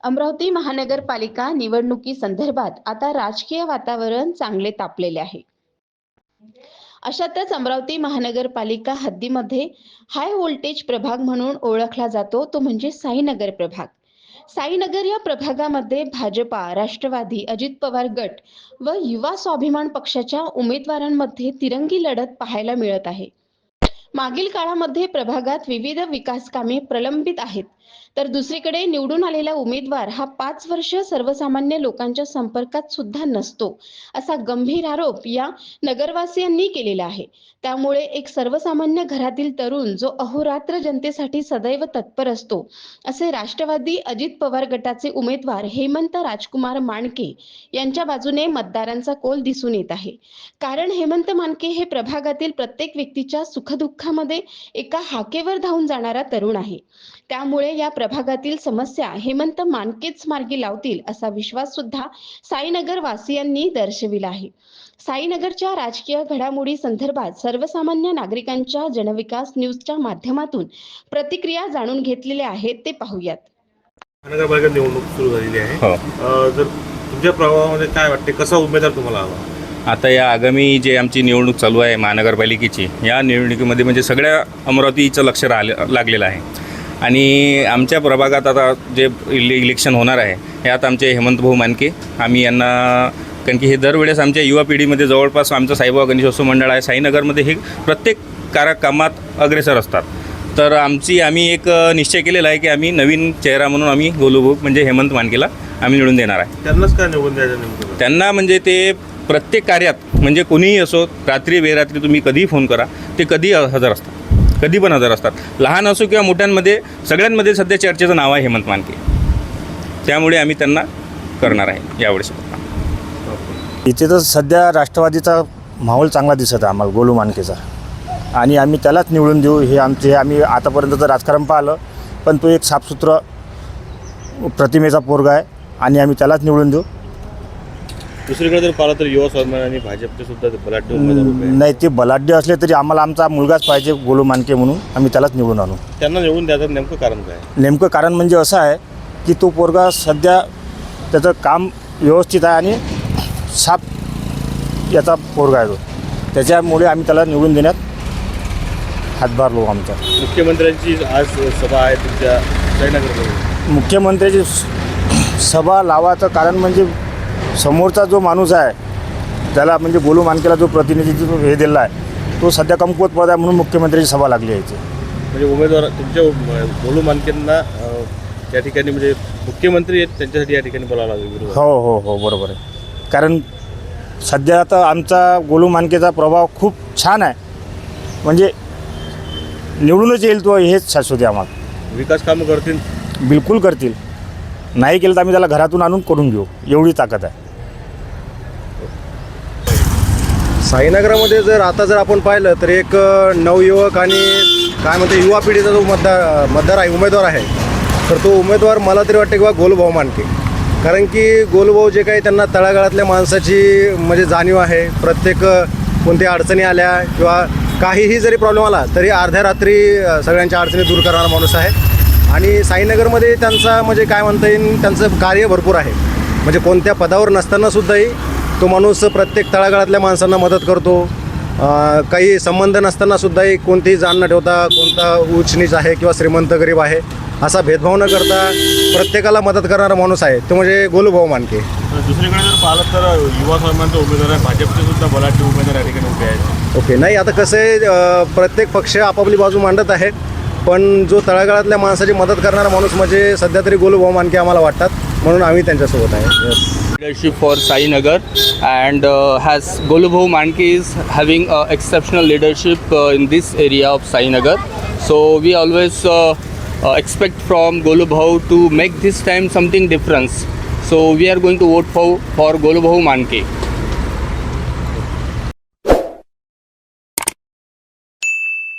अमरावती महानगरपालिका निवडणुकी संदर्भात आता राजकीय वातावरण चांगले तापलेले आहे. अशातच अमरावती महानगरपालिका हद्दीमध्ये हाय व्होल्टेज प्रभाग म्हणून ओळखला जातो तो म्हणजे साईनगर प्रभाग. साईनगर या प्रभागामध्ये भाजपा राष्ट्रवादी अजित पवार गट व युवा स्वाभिमान पक्षाच्या उमेदवारांमध्ये तिरंगी लढत पाहायला मिळत आहे. मागील काळामध्ये प्रभागात विविध विकास कामे प्रलंबित आहेत. तर दुसरीकडे निवडून आलेला उमेदवार हा पाच वर्ष सर्वसामान्य लोकांच्या संपर्कात सुद्धा नसतो असा गंभीर आरोप या नगरवासियांनी केलेला आहे. त्यामुळे एक सर्वसामान्य घरातील तरुण जो अहोरात्र जनतेसाठी सदैव तत्पर असतो असे राष्ट्रवादी अजित पवार गटाचे उमेदवार हेमंत राजकुमार माणके यांच्या बाजूने मतदारांचा कोल दिसून येत आहे. कारण हेमंत मानके हे प्रभागातील प्रत्येक व्यक्तीच्या सुखदुःखामध्ये एका हाकेवर धावून जाणारा तरुण आहे. त्यामुळे या प्रभागातील समस्या हेमंत मानकेच मार्गी लावतील असा विश्वास सुद्धा साईनगर वासियांनी दर्शविला आहे. साईनगरच्या राजकीय घडामोडी संदर्भात सर्वसामान्य नागरिकांच्या जनविकास न्यूजच्या माध्यमातून प्रतिक्रिया जाणून घेतलेल्या आहेत ते पाहूयात. महानगरपालिका निवडणूक सुरू झालेली आहे. हो. जर तुमच्या प्रभावामध्ये काय वाटते? कसा उमेदवार तुम्हाला हवा? आता या आगामी जे आमची निवडणूक चालू आहे महानगरपालिकेची या निवडणुकीमध्ये म्हणजे सगळ्या अमरावतीचं लक्ष राहिलं लागलेलं आहे. आणि आमच्या प्रभागात आता जे इले इलेक्शन होणार आहे यात आमचे हेमंत भाऊ मानके आम्ही यांना कारण की हे दरवेळेस आमच्या युवा पिढीमध्ये जवळपास आमचं साईबाबा गणेशोत्सव मंडळ आहे साईनगरमध्ये हे प्रत्येक कार कामात अग्रेसर असतात. तर आमची आम्ही एक निश्चय केलेला आहे की आम्ही नवीन चेहरा म्हणून आम्ही गोलूभाऊ म्हणजे हेमंत मानकेला आम्ही निवडून देणार आहे. त्यांनाच काय निवडून द्यायचं त्यांना म्हणजे ते प्रत्येक कार्यात म्हणजे कोणीही असो रात्री बेरात्री तुम्ही कधीही फोन करा ते कधी हजर असतात. कधी पण हजर असतात. लहान असो किंवा मोठ्यांमध्ये सगळ्यांमध्ये सध्या चर्चेचं नाव आहे हेमंत मानके. त्यामुळे आम्ही त्यांना करणार आहे यावेळेस इथे तर सध्या राष्ट्रवादीचा माहोल चांगला दिसत आहे आम्हाला गोलू मानकेचा. आणि आम्ही त्यालाच निवडून देऊ हे आमचे आम्ही आतापर्यंतचं राजकारण पाहिलं पण तो एक साफसुथरं प्रतिमेचा पोरगा आहे आणि आम्ही त्यालाच निवडून देऊ. दुसरीकडे जर पाहिलं तर युवा स्वाभिमान आणि भाजपचे सुद्धा बलाढ्य उमेदवार उभे आहेत. नाही ते बलाढ्य असले तरी आम्हाला आमचा मुलगाच पाहिजे गोलू मानके म्हणून. आम्ही त्यालाच निवडून आणू. त्यांना निवडून द्यायचं नेमकं कारण काय? नेमकं कारण म्हणजे असं आहे की तो पोरगा सध्या त्याचं काम व्यवस्थित आहे आणि साफ याचा पोरगा आहे तो. त्याच्यामुळे आम्ही त्याला निवडून देण्यात हातभार लोक आमचा. मुख्यमंत्र्यांची आज सभा आहे तुमच्या जयनगरमध्ये. मुख्यमंत्र्याची स- सभा लावायचं कारण म्हणजे समोरचा जो माणूस आहे त्याला म्हणजे गोलू मानकेला जो प्रतिनिधित्व हे दिला आहे तो सध्या कमकुवत पद आहे म्हणून मुख्यमंत्र्याची सभा लागली आहे इथे. म्हणजे उमेदवार तुमच्या गोलू मानकेंना त्या ठिकाणी म्हणजे मुख्यमंत्री आहेत त्यांच्यासाठी या ठिकाणी बोलावं लागेल. हो हो हो बरोबर आहे. कारण सध्या आता आमचा गोलू मानकेचा प्रभाव खूप छान आहे. म्हणजे निवडूनच येईल तो हेच शाश्वत आम्हाला. विकास कामं करतील. बिलकुल करतील. नाही केलं तर आम्ही त्याला घरातून आणून करून घेऊ. एवढी ताकद आहे. साईनगरामध्ये जर आता जर आपण पाहिलं तर एक नवयुवक आणि काय म्हणते युवा पिढीचा जो मतदार मतदार आहे उमेदवार आहे तर तो उमेदवार मला तरी वाटते किंवा गोलूभाऊ मानके कारण की गोलभाऊ जे काही त्यांना तळागाळातल्या माणसाची म्हणजे जाणीव आहे प्रत्येक कोणत्या अडचणी आल्या किंवा काहीही जरी प्रॉब्लेम आला तरी अर्ध्या रात्री सगळ्यांच्या अडचणी दूर करणारा माणूस आहे. आणि साईनगरमध्ये त्यांचा म्हणजे काय म्हणता येईल त्यांचं कार्य भरपूर आहे. म्हणजे कोणत्या पदावर नसतानासुद्धाही तो माणूस प्रत्येक तळागाळातल्या माणसांना मदत करतो. काही संबंध नसतानासुद्धाही कोणतीही जाण न ठेवता कोणता उच्च नीच आहे किंवा श्रीमंत गरीब आहे असा भेदभाव न करता प्रत्येकाला मदत करणारा माणूस आहे. तो म्हणजे गोलूभाऊ मानके. दुसरीकडे जर पाहिलं तर युवा स्वाभिमानचा उमेदवार आहे भाजपचे सुद्धा बलाढ्य उमेदवार या ठिकाणी उभे आहेत. ओके नाही आता कसं आहे प्रत्येक पक्ष आपापली बाजू मांडत आहेत. पण जो तळागाळातल्या माणसाची मदत करणारा माणूस म्हणजे सध्या तरी गोलभाऊ मानके आम्हाला वाटतात म्हणून आम्ही त्यांच्यासोबत आहे. Leadership for Sainagar and has Golubhau Manki is having exceptional leadership in this area of Sainagar so we always expect from Golubhau to make this time something difference so we are going to vote for for Golubhau Manke